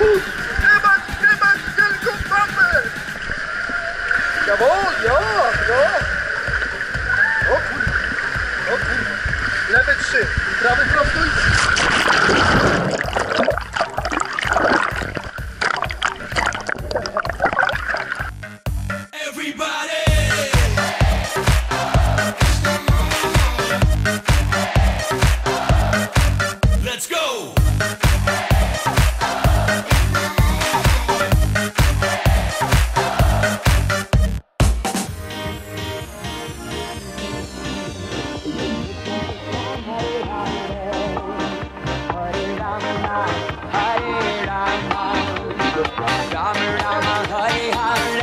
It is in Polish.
Woo! Jo, no. O kurwa. O kurwa. Lewe trzy. Prawy prosto Ram Ram Hare Hare